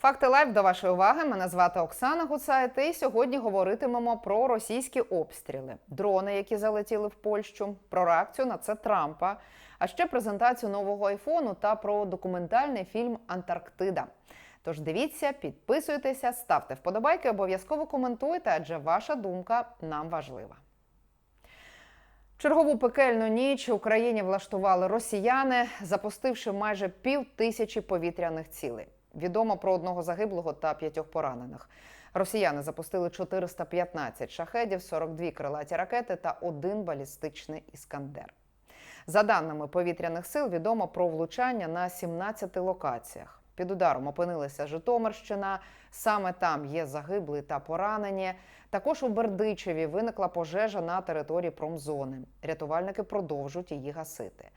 Факти лайв до вашої уваги. Мене звати Оксана Гуцайт. І сьогодні говоритимемо про російські обстріли, дрони, які залетіли в Польщу, про реакцію на це Трампа, а ще презентацію нового айфону та про документальний фільм Антарктида. Тож дивіться, підписуйтеся, ставте вподобайки, обов'язково коментуйте, адже ваша думка нам важлива. Чергову пекельну ніч Україні влаштували росіяни, запустивши майже пів тисячі повітряних цілей. Відомо про одного загиблого та п'ятьох поранених. Росіяни запустили 415 шахедів, 42 крилаті ракети та один балістичний іскандер. За даними повітряних сил, відомо про влучання на 17 локаціях. Під ударом опинилася Житомирщина. Саме там є загиблі та поранені. Також у Бердичеві виникла пожежа на території промзони. Рятувальники продовжують її гасити.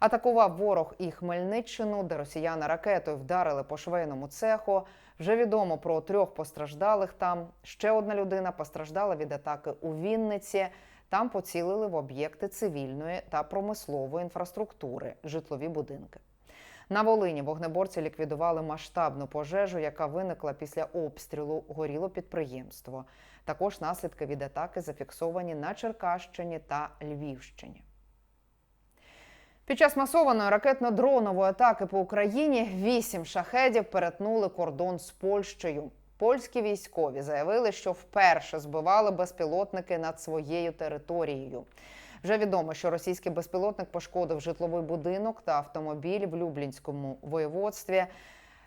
Атакував ворог і Хмельниччину, де росіяни ракетою вдарили по швейному цеху. Вже відомо про трьох постраждалих там. Ще одна людина постраждала від атаки у Вінниці. Там поцілили в об'єкти цивільної та промислової інфраструктури, житлові будинки. На Волині вогнеборці ліквідували масштабну пожежу, яка виникла після обстрілу. Горіло підприємство. Також наслідки від атаки зафіксовані на Черкащині та Львівщині. Під час масованої ракетно-дронової атаки по Україні вісім шахедів перетнули кордон з Польщею. Польські військові заявили, що вперше збивали безпілотники над своєю територією. Вже відомо, що російський безпілотник пошкодив житловий будинок та автомобіль в Люблінському воєводстві.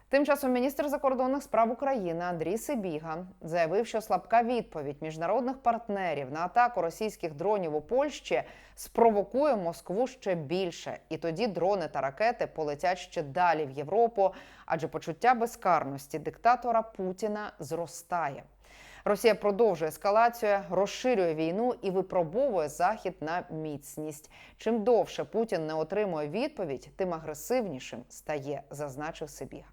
Тим часом міністр закордонних справ України Андрій Сибіга заявив, що слабка відповідь міжнародних партнерів на атаку російських дронів у Польщі спровокує Москву ще більше, і тоді дрони та ракети полетять ще далі в Європу, адже почуття безкарності диктатора Путіна зростає. Росія продовжує ескалацію, розширює війну і випробовує захід на міцність. Чим довше Путін не отримує відповідь, тим агресивнішим стає, зазначив Сибіга.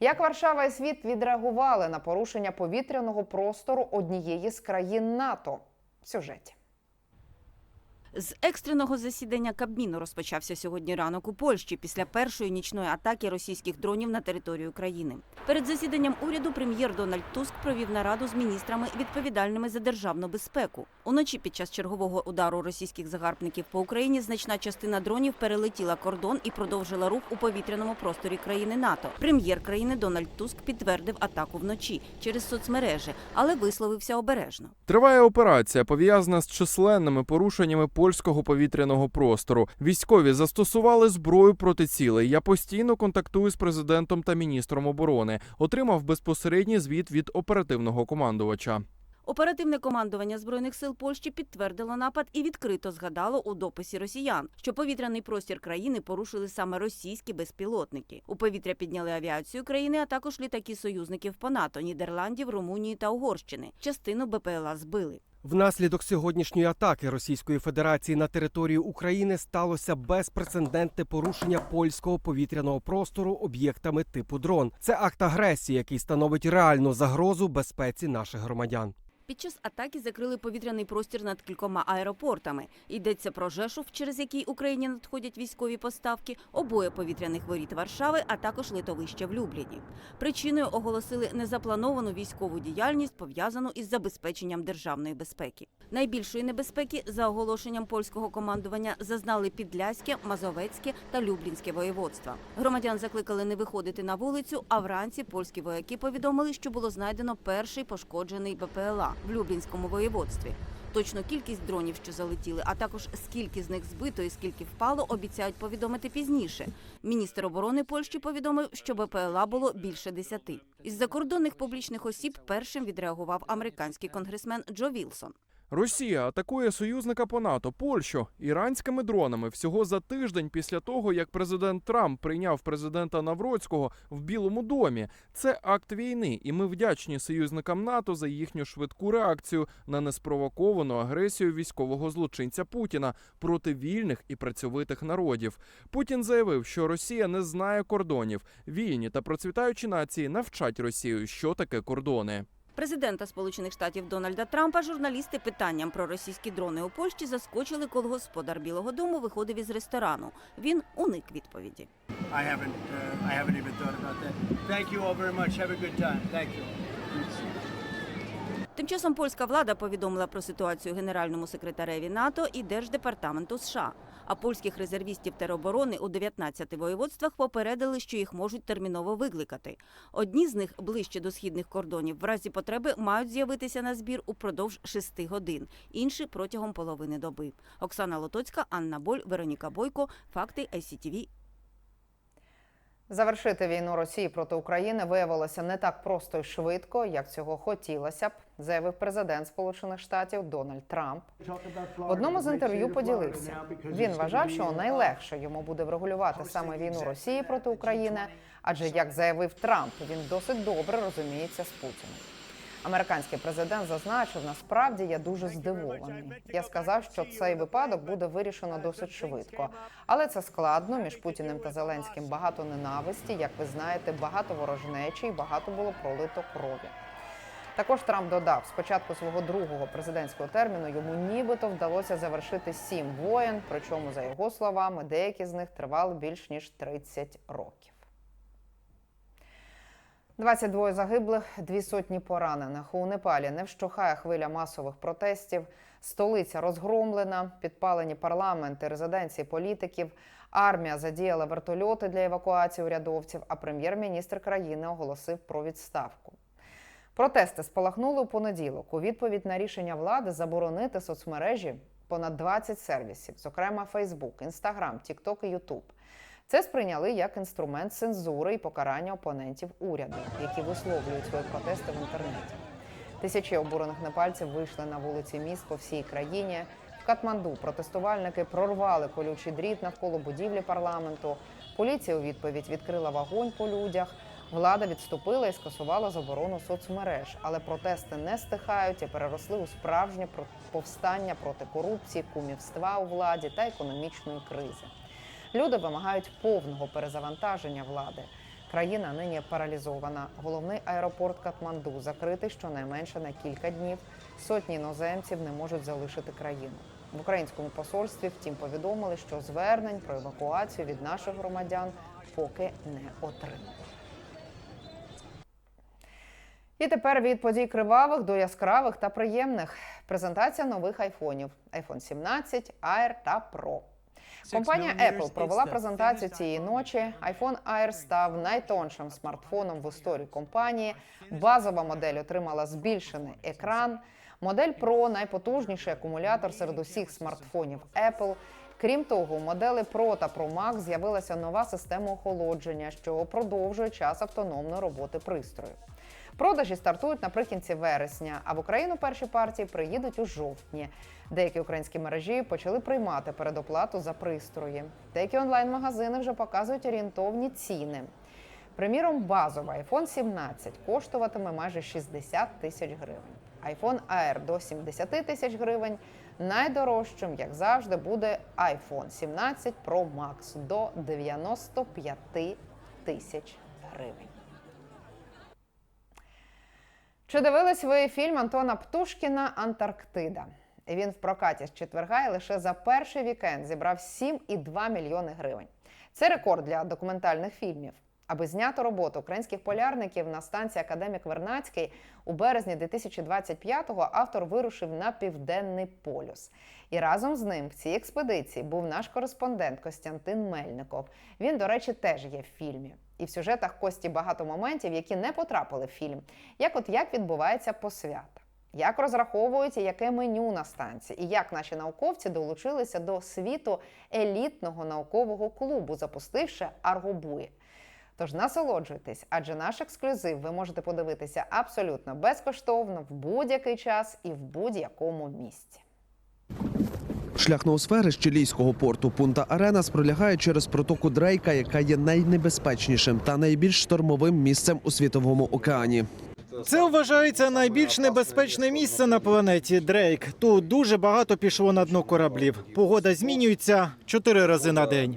Як Варшава і світ відреагували на порушення повітряного простору однієї з країн НАТО? В сюжеті. З екстреного засідання Кабміну розпочався сьогодні ранок у Польщі після першої нічної атаки російських дронів на територію країни. Перед засіданням уряду прем'єр Дональд Туск провів нараду з міністрами, відповідальними за державну безпеку. Уночі під час чергового удару російських загарбників по Україні значна частина дронів перелетіла кордон і продовжила рух у повітряному просторі країни НАТО. Прем'єр країни Дональд Туск підтвердив атаку вночі через соцмережі, але висловився обережно. Триває операція, пов'язана з численними порушеннями польського повітряного простору. Військові застосували зброю проти цілей. Я постійно контактую з президентом та міністром оборони. Отримав безпосередній звіт від оперативного командувача. Оперативне командування збройних сил Польщі підтвердило напад і відкрито згадало у дописі росіян, що повітряний простір країни порушили саме російські безпілотники. У повітря підняли авіацію країни, а також літаки союзників по НАТО, Нідерландів, Румунії та Угорщини. Частину БПЛА збили. Внаслідок сьогоднішньої атаки Російської Федерації на територію України сталося безпрецедентне порушення польського повітряного простору об'єктами типу дрон. Це акт агресії, який становить реальну загрозу безпеці наших громадян. Під час атаки закрили повітряний простір над кількома аеропортами. Йдеться про Жешув, через який Україні надходять військові поставки, обоє повітряних воріт Варшави, а також литовище в Любліні. Причиною оголосили незаплановану військову діяльність, пов'язану із забезпеченням державної безпеки. Найбільшої небезпеки, за оголошенням польського командування, зазнали Підляське, Мазовецьке та Люблінське воєводства. Громадян закликали не виходити на вулицю, а вранці польські вояки повідомили, що було знайдено перший пошкоджений БПЛА в Люблінському воєводстві. Точну кількість дронів, що залетіли, а також скільки з них збито і скільки впало, обіцяють повідомити пізніше. Міністр оборони Польщі повідомив, що БПЛА було більше десяти. Із закордонних публічних осіб першим відреагував американський конгресмен Джо Вілсон. Росія атакує союзника по НАТО Польщу іранськими дронами всього за тиждень після того, як президент Трамп прийняв президента Навроцького в Білому домі. Це акт війни, і ми вдячні союзникам НАТО за їхню швидку реакцію на неспровоковану агресію військового злочинця Путіна проти вільних і працьовитих народів. Путін заявив, що Росія не знає кордонів. Вільні та процвітаючі нації навчать Росію, що таке кордони. Президента Сполучених Штатів Дональда Трампа журналісти питанням про російські дрони у Польщі заскочили, коли господар Білого Дому виходив із ресторану. Він уник відповіді. I haven't. Uh. Тим часом польська влада повідомила про ситуацію генеральному секретареві НАТО і Держдепартаменту США. А польських резервістів тероборони у 19 воєводствах попередили, що їх можуть терміново викликати. Одні з них ближче до східних кордонів в разі потреби мають з'явитися на збір упродовж шести годин, інші протягом половини доби. Оксана Лотоцька, Анна Боль, Вероніка Бойко. Факти ICTV. Завершити війну Росії проти України виявилося не так просто і швидко, як цього хотілося б, заявив президент Сполучених Штатів Дональд Трамп. В одному з інтерв'ю поділився. Він вважав, що найлегше йому буде врегулювати саме війну Росії проти України, адже як заявив Трамп, він досить добре розуміється з Путіним. Американський президент зазначив, насправді я дуже здивований. Я сказав, що цей випадок буде вирішено досить швидко, але це складно. Між Путіним та Зеленським багато ненависті. Як ви знаєте, багато ворожнечі і багато було пролито крові. Також Трамп додав, з початку свого другого президентського терміну йому нібито вдалося завершити сім воєн. Причому, за його словами, деякі з них тривали більш ніж 30 років. 22 загиблих, дві сотні поранених. У Непалі не вщухає хвиля масових протестів. Столиця розгромлена, підпалені парламенти, резиденції політиків. Армія задіяла вертольоти для евакуації урядовців, а прем'єр-міністр країни оголосив про відставку. Протести спалахнули у понеділок у відповідь на рішення влади заборонити соцмережі понад 20 сервісів, зокрема Facebook, Instagram, TikTok і YouTube. Це сприйняли як інструмент цензури і покарання опонентів уряду, які висловлюють свої протести в інтернеті. Тисячі обурених непальців вийшли на вулиці міст по всій країні. В Катманду протестувальники прорвали колючий дріт навколо будівлі парламенту. Поліція у відповідь відкрила вогонь по людях. Влада відступила і скасувала заборону соцмереж, але протести не стихають і переросли у справжнє повстання проти корупції, кумівства у владі та економічної кризи. Люди вимагають повного перезавантаження влади. Країна нині паралізована. Головний аеропорт Катманду закритий щонайменше на кілька днів. Сотні іноземців не можуть залишити країну. В українському посольстві, втім, повідомили, що звернень про евакуацію від наших громадян поки не отримали. І тепер від подій кривавих до яскравих та приємних. Презентація нових айфонів: iPhone 17, Air та Pro. Компанія Apple провела презентацію цієї ночі. iPhone Air став найтоншим смартфоном в історії компанії. Базова модель отримала збільшений екран. Модель Pro – найпотужніший акумулятор серед усіх смартфонів Apple. Крім того, у моделі Pro та Pro Max з'явилася нова система охолодження, що продовжує час автономної роботи пристрою. Продажі стартують наприкінці вересня, а в Україну перші партії приїдуть у жовтні. Деякі українські мережі почали приймати передоплату за пристрої. Деякі онлайн-магазини вже показують орієнтовні ціни. Приміром, базовий iPhone 17 коштуватиме майже 60 тисяч гривень. iPhone Air до 70 тисяч гривень. Найдорожчим, як завжди, буде iPhone 17 Pro Max до 95 тисяч гривень. Чи дивились ви фільм Антона Птушкіна Антарктида? Він в прокаті з четверга і лише за перший вікенд зібрав 7,2 мільйони гривень. Це рекорд для документальних фільмів. Аби зняти роботу українських полярників на станції Академік Вернацький у березні 2025-го автор вирушив на південний полюс. І разом з ним в цій експедиції був наш кореспондент Костянтин Мельников. Він, до речі, теж є в фільмі. І в сюжетах Кості багато моментів, які не потрапили в фільм, як от як відбувається посвята. Як розраховують яке меню на станції, і як наші науковці долучилися до світу елітного наукового клубу, запустивши Аргобуї. Тож насолоджуйтесь, адже наш ексклюзив ви можете подивитися абсолютно безкоштовно в будь-який час і в будь-якому місці. Шлях ноосфери з чилійського порту Пунта Аренас пролягає через протоку Дрейка, яка є найнебезпечнішим та найбільш штормовим місцем у світовому океані. Це вважається найбільш небезпечне місце на планеті Дрейк. Тут дуже багато пішло на дно кораблів. Погода змінюється чотири рази на день.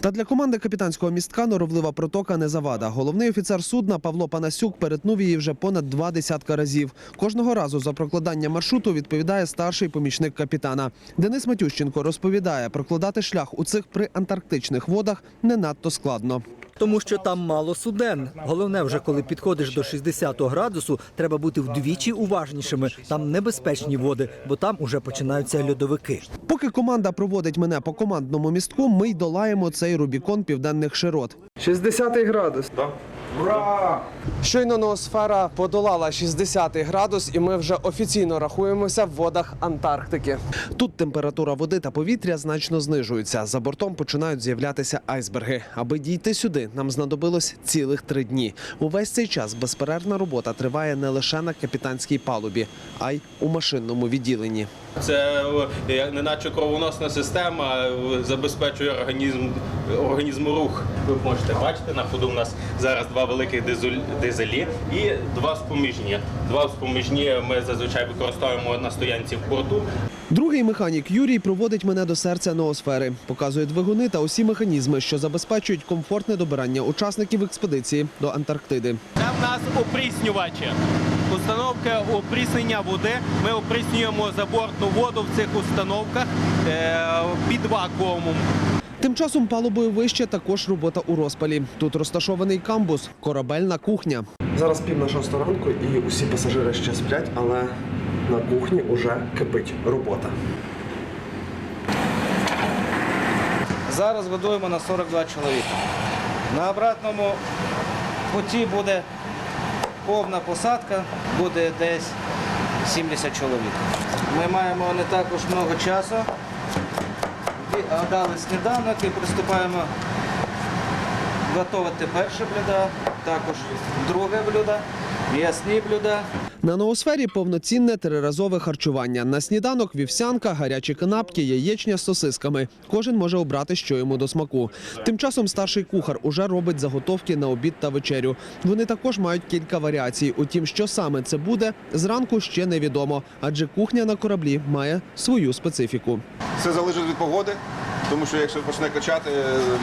Та для команди капітанського містка норовлива протока не завада. Головний офіцер судна Павло Панасюк перетнув її вже понад два десятка разів. Кожного разу за прокладання маршруту відповідає старший помічник капітана. Денис Матющенко розповідає, прокладати шлях у цих приантарктичних водах не надто складно. Тому що там мало суден. Головне, вже коли підходиш до 60 градусу, треба бути вдвічі уважнішими. Там небезпечні води, бо там уже починаються льодовики. Поки команда проводить мене по командному містку, ми й долаємо цей Рубікон південних широт. 60 градус. Ура! Щойно ноосфера подолала 60 градус, і ми вже офіційно рахуємося в водах Антарктики. Тут температура води та повітря значно знижується. За бортом починають з'являтися айсберги. Аби дійти сюди, нам знадобилось цілих три дні. Увесь цей час безперервна робота триває не лише на капітанській палубі, а й у машинному відділенні. Це неначе кровоносна система забезпечує організм, організму рух. Ви можете бачити, на ходу у нас зараз два великих дизель- дизелі і два споміжні. Два споміжні ми зазвичай використовуємо на стоянці в порту. Другий механік Юрій проводить мене до серця ноосфери, показує двигуни та усі механізми, що забезпечують комфортне добирання учасників експедиції до Антарктиди. Це в нас опріснювачі. Установка опріснення води. Ми опріснюємо забортну воду в цих установках е, під вакуумом. Тим часом палубою вище також робота у розпалі. Тут розташований камбус, корабельна кухня. Зараз пів на шосту ранку і усі пасажири ще сплять, але на кухні вже кипить робота. Зараз годуємо на 42 чоловіка. На обратному путі буде повна посадка, буде десь 70 чоловік. Ми маємо не також много часу. Дали сніданок і приступаємо готувати перше блюдо, також друге блюдо, м'ясні блюда. На ноосфері повноцінне триразове харчування. На сніданок вівсянка, гарячі канапки, яєчня з сосисками. Кожен може обрати, що йому до смаку. Тим часом старший кухар уже робить заготовки на обід та вечерю. Вони також мають кілька варіацій. Утім, що саме це буде, зранку ще невідомо, адже кухня на кораблі має свою специфіку. Все залежить від погоди, тому що якщо почне качати,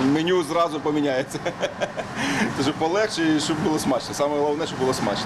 меню зразу поміняється. Щоб полегше і щоб було смачно. Саме головне, щоб було смачно.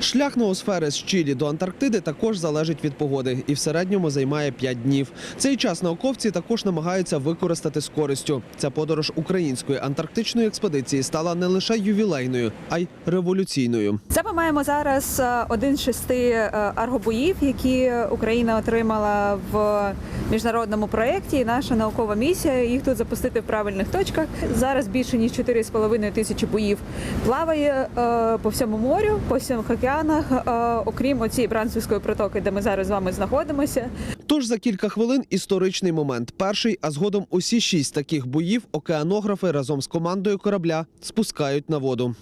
Шлях ноосфери з Чилі до Антарктиди також залежить від погоди і в середньому займає 5 днів. Цей час науковці також намагаються використати з користю. Ця подорож української антарктичної експедиції стала не лише ювілейною, а й революційною. Це ми маємо зараз е, один з шести е, аргобоїв, які Україна отримала в міжнародному проєкті. Наша наукова місія їх тут запустити в правильних точках. Зараз більше ніж 4,5 тисячі боїв плаває е, по всьому морю, по всіх океанах, е, окрім оцієї Бранцівської протоки, де ми зараз з вами знаходимося. Тож за кілька хвилин історичний момент. Перший, а згодом усі шість таких боїв океанографи разом з командою корабля спускають на воду.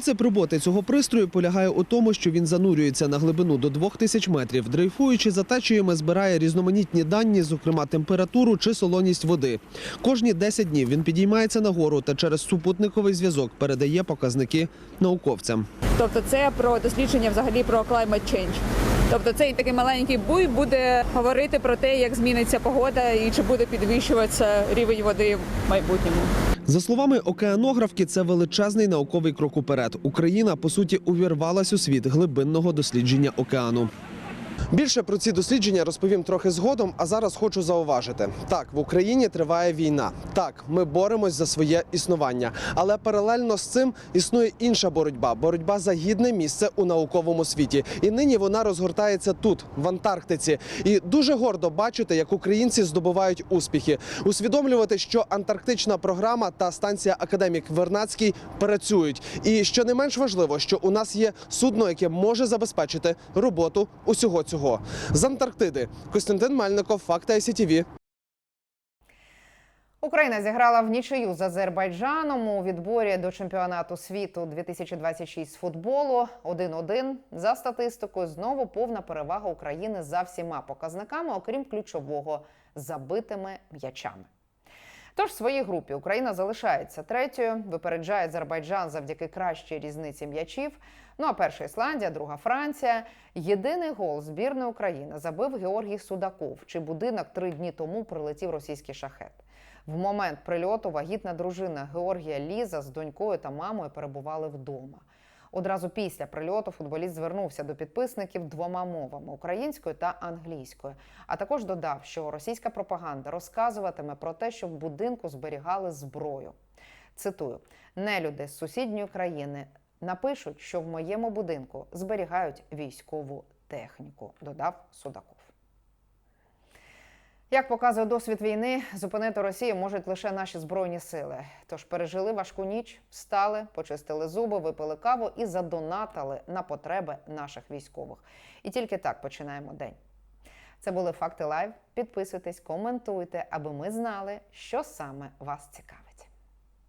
Принцип роботи цього пристрою полягає у тому, що він занурюється на глибину до 2000 метрів, дрейфуючи за течіями, збирає різноманітні дані, зокрема температуру чи солоність води. Кожні 10 днів він підіймається нагору та через супутниковий зв'язок передає показники науковцям. Тобто, це про дослідження взагалі про climate change. Тобто цей такий маленький буй буде говорити про те, як зміниться погода і чи буде підвищуватися рівень води в майбутньому. За словами океанографки, це величезний науковий крок уперед. Україна по суті увірвалась у світ глибинного дослідження океану. Більше про ці дослідження розповім трохи згодом. А зараз хочу зауважити: так, в Україні триває війна. Так, ми боремось за своє існування. Але паралельно з цим існує інша боротьба боротьба за гідне місце у науковому світі. І нині вона розгортається тут, в Антарктиці. І дуже гордо бачити, як українці здобувають успіхи, усвідомлювати, що антарктична програма та станція Академік Вернацький працюють. І що не менш важливо, що у нас є судно, яке може забезпечити роботу усього цього. З Антарктиди Костянтин Мельников, Факти ICTV. Україна зіграла в нічию з Азербайджаном у відборі до чемпіонату світу 2026 з футболу 1-1. За статистикою, знову повна перевага України за всіма показниками, окрім ключового забитими м'ячами. Тож в своїй групі Україна залишається третьою, випереджає Азербайджан завдяки кращій різниці м'ячів. Ну а перша Ісландія, друга Франція. Єдиний гол збірної України забив Георгій Судаков, чий будинок три дні тому прилетів російський шахет. В момент прильоту вагітна дружина Георгія Ліза з донькою та мамою перебували вдома. Одразу після прильоту футболіст звернувся до підписників двома мовами українською та англійською. А також додав, що російська пропаганда розказуватиме про те, що в будинку зберігали зброю. Цитую: нелюди з сусідньої країни напишуть, що в моєму будинку зберігають військову техніку, додав Судаков. Як показує досвід війни, зупинити Росію можуть лише наші збройні сили. Тож пережили важку ніч, встали, почистили зуби, випили каву і задонатили на потреби наших військових. І тільки так починаємо день. Це були факти лайв. Підписуйтесь, коментуйте, аби ми знали, що саме вас цікавить.